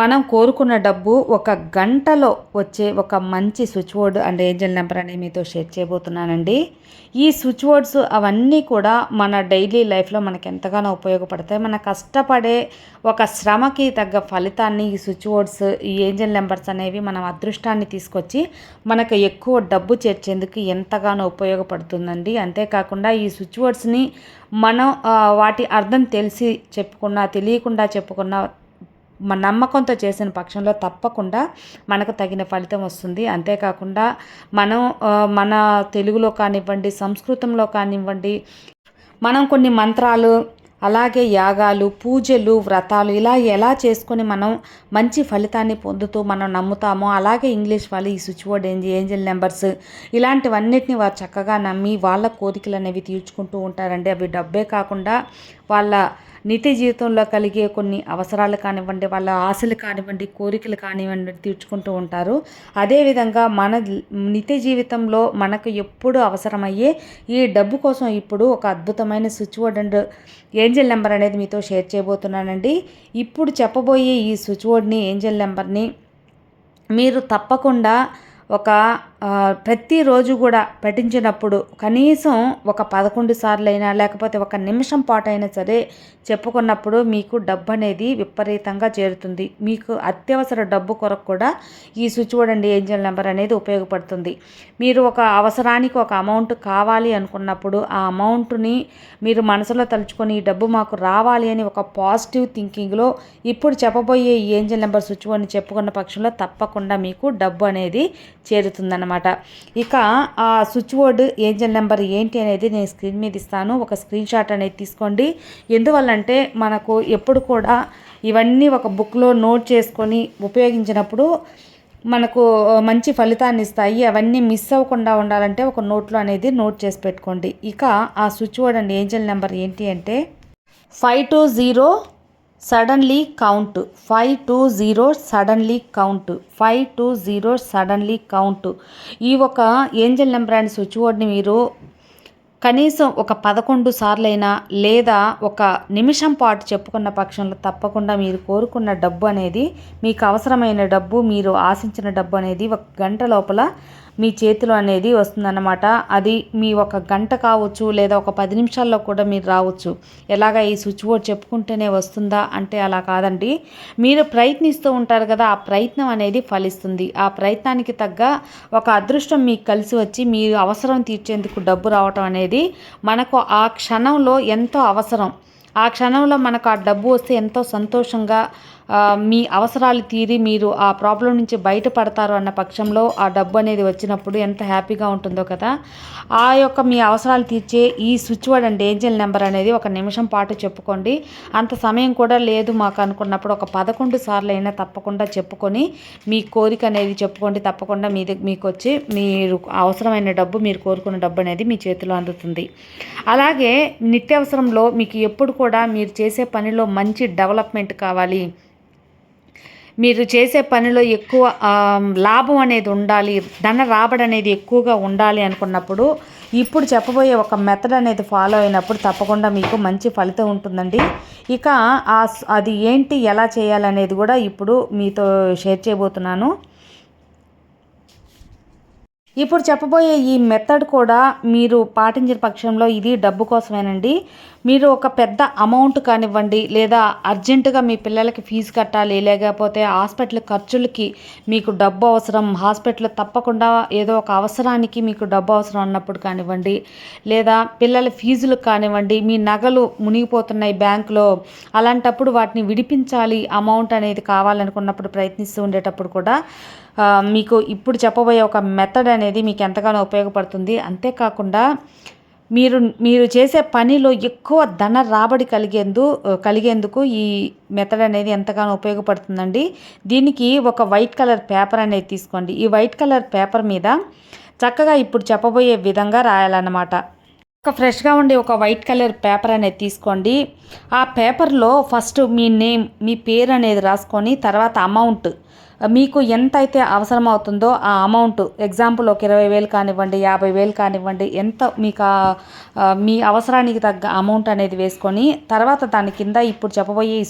మనం కోరుకున్న డబ్బు ఒక గంటలో వచ్చే ఒక మంచి switch board and angel number అనేది మీతో షేర్ చేయబోతున్నానండి. ఈ స్విచ్ బోర్డ్స్ అవన్నీ కూడా మన డైలీ లైఫ్లో మనకు ఎంతగానో ఉపయోగపడతాయి. మన కష్టపడే ఒక శ్రమకి తగ్గ ఫలితాన్ని ఈ స్విచ్ బోర్డ్స్ ఈ ఏంజల్ నెంబర్స్ అనేవి మనం అదృష్టాన్ని తీసుకొచ్చి మనకు ఎక్కువ డబ్బు చేర్చేందుకు ఎంతగానో ఉపయోగపడుతుందండి. అంతేకాకుండా ఈ స్విచ్ బోర్డ్స్ని మనం వాటి అర్థం తెలిసి చెప్పుకున్నా తెలియకుండా చెప్పుకున్నా మన నమ్మకంతో చేసిన పక్షంలో తప్పకుండా మనకు తగిన ఫలితం వస్తుంది. అంతేకాకుండా మనం మన తెలుగులో కానివ్వండి సంస్కృతంలో కానివ్వండి మనం కొన్ని మంత్రాలు అలాగే యాగాలు పూజలు వ్రతాలు ఇలా ఎలా చేసుకొని మనం మంచి ఫలితాన్ని పొందుతూ మనం నమ్ముతామో అలాగే ఇంగ్లీష్ వాళ్ళు ఈ స్విచ్ బోర్డ్ ఏంజల్ నెంబర్స్ ఇలాంటివన్నిటిని వారు చక్కగా నమ్మి వాళ్ళ కోరికలు అనేవి తీర్చుకుంటూ ఉంటారండి. అవి డబ్బే కాకుండా వాళ్ళ నిత్య జీవితంలో కలిగే కొన్ని అవసరాలు కానివ్వండి వాళ్ళ ఆశలు కానివ్వండి కోరికలు కానివ్వండి తీర్చుకుంటూ ఉంటారు. అదేవిధంగా మన నిత్య జీవితంలో మనకు ఎప్పుడు అవసరమయ్యే ఈ డబ్బు కోసం ఇప్పుడు ఒక అద్భుతమైన switch board and angel number అనేది మీతో షేర్ చేయబోతున్నానండి. ఇప్పుడు చెప్పబోయే ఈ స్విచ్ బోర్డ్ని ఏంజల్ నెంబర్ని మీరు తప్పకుండా ఒక ప్రతిరోజు కూడా పఠించినప్పుడు కనీసం ఒక పదకొండు సార్లు అయినా లేకపోతే ఒక నిమిషం పాటు అయినా సరే చెప్పుకున్నప్పుడు మీకు డబ్బు అనేది విపరీతంగా చేరుతుంది. మీకు అత్యవసర డబ్బు కొరకు కూడా ఈ స్విచ్ బోర్డ్ అండి ఏంజల్ నెంబర్ అనేది ఉపయోగపడుతుంది. మీరు ఒక అవసరానికి ఒక అమౌంట్ కావాలి అనుకున్నప్పుడు ఆ అమౌంట్ని మీరు మనసులో తలుచుకొని ఈ డబ్బు మాకు రావాలి అని ఒక పాజిటివ్ థింకింగ్లో ఇప్పుడు చెప్పబోయే ఈ ఏంజల్ నెంబర్ స్విచ్ బోర్డ్ని చెప్పుకున్న పక్షంలో తప్పకుండా మీకు డబ్బు అనేది చేరుతుందన్నమాట. అనమాట ఇక ఆ స్విచ్ బోర్డు ఏంజల్ నెంబర్ ఏంటి అనేది నేను స్క్రీన్ మీద ఇస్తాను. ఒక స్క్రీన్ షాట్ అనేది తీసుకోండి. ఎందువల్లంటే మనకు ఎప్పుడు కూడా ఇవన్నీ ఒక బుక్లో నోట్ చేసుకొని ఉపయోగించినప్పుడు మనకు మంచి ఫలితాన్ని ఇస్తాయి. అవన్నీ మిస్ అవ్వకుండా ఉండాలంటే ఒక నోట్లో అనేది నోట్ చేసి పెట్టుకోండి. ఇక ఆ switch board and angel number ఏంటి అంటే five two zero suddenly count. Five two zero suddenly count. Five two zero suddenly count. ఈ ఒక ఏంజల్ నెంబర్ అండ్ స్విచ్ బోర్డ్ని మీరు కనీసం ఒక పదకొండు సార్లైనా లేదా ఒక నిమిషం పాటు చెప్పుకున్న పక్షంలో తప్పకుండా మీరు కోరుకున్న డబ్బు అనేది మీకు అవసరమైన డబ్బు మీరు ఆశించిన డబ్బు అనేది ఒక గంట లోపల మీ చేతిలో అనేది వస్తుందన్నమాట. అది మీ ఒక గంట కావచ్చు లేదా ఒక పది నిమిషాల్లో కూడా మీరు రావచ్చు. ఎలాగ ఈ స్విచ్ బోర్డ్ చెప్పుకుంటేనే వస్తుందా అంటే అలా కాదండి. మీరు ప్రయత్నిస్తూ ఉంటారు కదా ఆ ప్రయత్నం అనేది ఫలిస్తుంది. ఆ ప్రయత్నానికి తగ్గ ఒక అదృష్టం మీకు కలిసి వచ్చి మీరు అవసరం తీర్చేందుకు డబ్బు రావటం అనేది మనకు ఆ క్షణంలో ఎంతో అవసరం. ఆ క్షణంలో మనకు ఆ డబ్బు వస్తే ఎంతో సంతోషంగా మీ అవసరాలు తీరి మీరు ఆ ప్రాబ్లం నుంచి బయటపడతారు అన్న పక్షంలో ఆ డబ్బు అనేది వచ్చినప్పుడు ఎంత హ్యాపీగా ఉంటుందో కదా. ఆ యొక్క మీ అవసరాలు తీర్చే ఈ switch word and angel number అనేది ఒక నిమిషం పాటు చెప్పుకోండి. అంత సమయం కూడా లేదు మాకు అనుకున్నప్పుడు ఒక పదకొండు సార్లు అయినా తప్పకుండా చెప్పుకొని మీ కోరిక అనేది చెప్పుకోండి. తప్పకుండా మీ మీకు వచ్చి మీరు అవసరమైన డబ్బు మీరు కోరుకున్న డబ్బు అనేది మీ చేతిలో అందుతుంది. అలాగే నిత్యావసరంలో మీకు ఎప్పుడు కూడా మీరు చేసే పనిలో మంచి డెవలప్మెంట్ కావాలి. మీరు చేసే పనిలో ఎక్కువ లాభం అనేది ఉండాలి ధన రాబడి అనేది ఎక్కువగా ఉండాలి అనుకున్నప్పుడు ఇప్పుడు చెప్పబోయే ఒక మెథడ్ అనేది ఫాలో అయినప్పుడు తప్పకుండా మీకు మంచి ఫలితం ఉంటుందండి. ఇక అది ఏంటి ఎలా చేయాలనేది కూడా ఇప్పుడు మీతో షేర్ చేయబోతున్నాను. ఇప్పుడు చెప్పబోయే ఈ మెథడ్ కూడా మీరు పాటించిన పక్షంలో ఇది డబ్బు కోసమేనండి. మీరు ఒక పెద్ద అమౌంట్ కానివ్వండి లేదా అర్జెంటుగా మీ పిల్లలకి ఫీజు కట్టాలి లేకపోతే హాస్పిటల్ ఖర్చులకి మీకు డబ్బు అవసరం హాస్పిటల్ తప్పకుండా ఏదో ఒక అవసరానికి మీకు డబ్బు అవసరం అన్నప్పుడు కానివ్వండి లేదా పిల్లల ఫీజులు కానివ్వండి మీ నగలు మునిగిపోతున్నాయి బ్యాంకులో అలాంటప్పుడు వాటిని విడిపించాలి అమౌంట్ అనేది కావాలనుకున్నప్పుడు ప్రయత్నిస్తూ ఉండేటప్పుడు కూడా మీకు ఇప్పుడు చెప్పబోయే ఒక మెథడ్ అనేది మీకు ఎంతగానో ఉపయోగపడుతుంది. అంతేకాకుండా మీరు మీరు చేసే పనిలో ఎక్కువ ధన రాబడి కలిగేందు కలిగేందుకు ఈ మెథడ్ అనేది ఎంతగానో ఉపయోగపడుతుందండి. దీనికి ఒక వైట్ కలర్ పేపర్ అనేది తీసుకోండి. ఈ వైట్ కలర్ పేపర్ మీద చక్కగా ఇప్పుడు చెప్పబోయే విధంగా రాయాలన్నమాట. ఒక ఫ్రెష్గా ఉండే ఒక వైట్ కలర్ పేపర్ అనేది తీసుకోండి. ఆ పేపర్లో ఫస్ట్ మీ నేమ్ మీ పేరు అనేది రాసుకొని తర్వాత అమౌంట్ మీకు ఎంత అయితే అవసరం అవుతుందో ఆ అమౌంట్ ఎగ్జాంపుల్ ఒక ఇరవై వేలు కానివ్వండి యాభై వేలు కానివ్వండి ఎంత మీకు మీ అవసరానికి తగ్గ అమౌంట్ అనేది వేసుకొని తర్వాత దాని కింద ఇప్పుడు చెప్పబోయే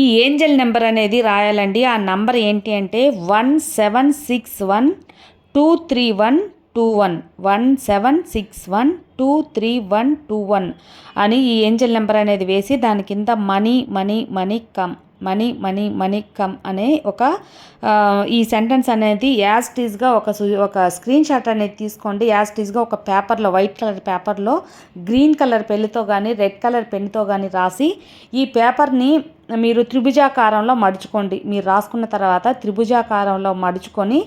ఈ ఏంజల్ నెంబర్ అనేది రాయాలండి. ఆ నంబర్ ఏంటి అంటే one seven six one two three one two one. One seven six one two three one two one అని ఈ ఏంజల్ నెంబర్ అనేది వేసి దాని కింద money money money come. Money money money come అనే ఒక ఈ సెంటెన్స్ అనేది యాజ్ టీజ్గా ఒక ఒక స్క్రీన్ షాట్ అనేది తీసుకోండి. యాజ్ టీజ్గా ఒక పేపర్లో వైట్ కలర్ పేపర్లో గ్రీన్ కలర్ పెన్నుతో కానీ రెడ్ కలర్ పెన్నుతో కానీ రాసి ఈ పేపర్ని మీరు త్రిభుజాకారంలో మడుచుకోండి. మీరు రాసుకున్న తర్వాత త్రిభుజాకారంలో మడుచుకొని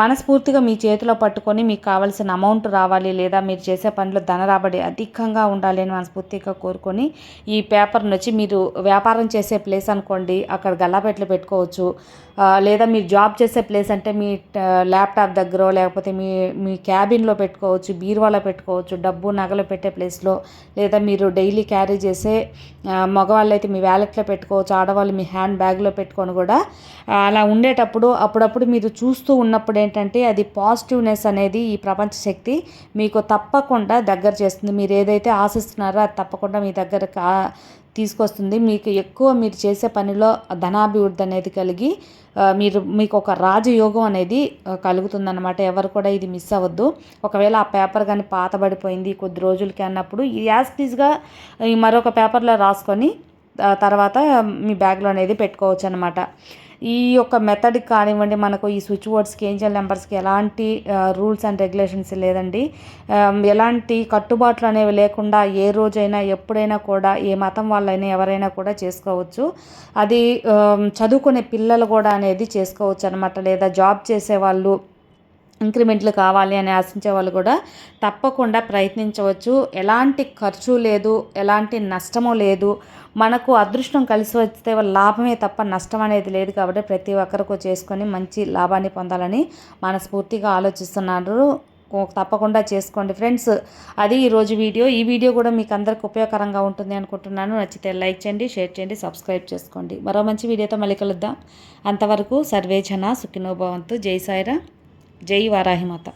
మనస్ఫూర్తిగా మీ చేతిలో పట్టుకొని మీకు కావాల్సిన అమౌంట్ రావాలి లేదా మీరు చేసే పనిలో ధన రాబడి అధికంగా ఉండాలి అని మనస్ఫూర్తిగా కోరుకొని ఈ పేపర్ని వచ్చి మీరు వ్యాపారం చేసే ప్లేస్ అనుకోండి అక్కడ గల్లాపెట్లు పెట్టుకోవచ్చు. లేదా మీరు జాబ్ చేసే ప్లేస్ అంటే మీ ల్యాప్టాప్ దగ్గర లేకపోతే మీ మీ క్యాబిన్లో పెట్టుకోవచ్చు బీరువాలో పెట్టుకోవచ్చు డబ్బు నగలు పెట్టే ప్లేస్లో లేదా మీరు డైలీ క్యారీ చేసే మగవాళ్ళు అయితే మీ వ్యాలెట్లో పెట్టుకోవచ్చు ఆడవాళ్ళు మీ హ్యాండ్ బ్యాగ్లో పెట్టుకొని కూడా. అలా ఉండేటప్పుడు అప్పుడప్పుడు మీరు చూస్తూ ఉన్నప్పుడు ఏంటంటే అది పాజిటివ్నెస్ అనేది ఈ ప్రపంచ శక్తి మీకు తప్పకుండా దగ్గర చేస్తుంది. మీరు ఏదైతే ఆశిస్తున్నారో అది తప్పకుండా మీ దగ్గర తీసుకొస్తుంది. మీకు ఎక్కువ మీరు చేసే పనిలో ధనాభివృద్ధి అనేది కలిగి మీరు మీకు ఒక రాజయోగం అనేది కలుగుతుందన్నమాట. ఎవరు కూడా ఇది మిస్ అవ్వద్దు. ఒకవేళ ఆ పేపర్ కానీ పాతబడిపోయింది కొద్ది రోజులకి అన్నప్పుడు ఈ యాజ్ టీజ్గా మరొక పేపర్లో రాసుకొని తర్వాత మీ బ్యాగ్లో అనేది పెట్టుకోవచ్చు అనమాట ఈ యొక్క మెథడ్ కానివ్వండి మనకు ఈ స్విచ్ బోర్డ్స్కి ఏంజల్ నెంబర్స్కి ఎలాంటి రూల్స్ అండ్ రెగ్యులేషన్స్ లేదండి. ఎలాంటి కట్టుబాట్లు అనేవి లేకుండా ఏ రోజైనా ఎప్పుడైనా కూడా ఏ మతం వాళ్ళైనా ఎవరైనా కూడా చేసుకోవచ్చు. అది చదువుకునే పిల్లలు కూడా అనేది చేసుకోవచ్చు అనమాట లేదా జాబ్ చేసే వాళ్ళు ఇంక్రిమెంట్లు కావాలి అని ఆశించే వాళ్ళు కూడా తప్పకుండా ప్రయత్నించవచ్చు. ఎలాంటి ఖర్చు లేదు ఎలాంటి నష్టము లేదు. మనకు అదృష్టం కలిసి వస్తే లాభమే తప్ప నష్టం అనేది లేదు కాబట్టి ప్రతి ఒక్కరికి చేసుకొని మంచి లాభాన్ని పొందాలని మనస్ఫూర్తిగా ఆలోచిస్తున్నారు. తప్పకుండా చేసుకోండి ఫ్రెండ్స్. అది ఈరోజు వీడియో. ఈ వీడియో కూడా మీకు అందరికి ఉపయోగకరంగా ఉంటుంది అనుకుంటున్నాను. నచ్చితే లైక్ చేయండి షేర్ చేయండి సబ్స్క్రైబ్ చేసుకోండి. మరో మంచి వీడియోతో మళ్ళీ కలుద్దాం. అంతవరకు సర్వేజన సుఖినోభవంతు జై సాయిరా జై వారాహిమాత.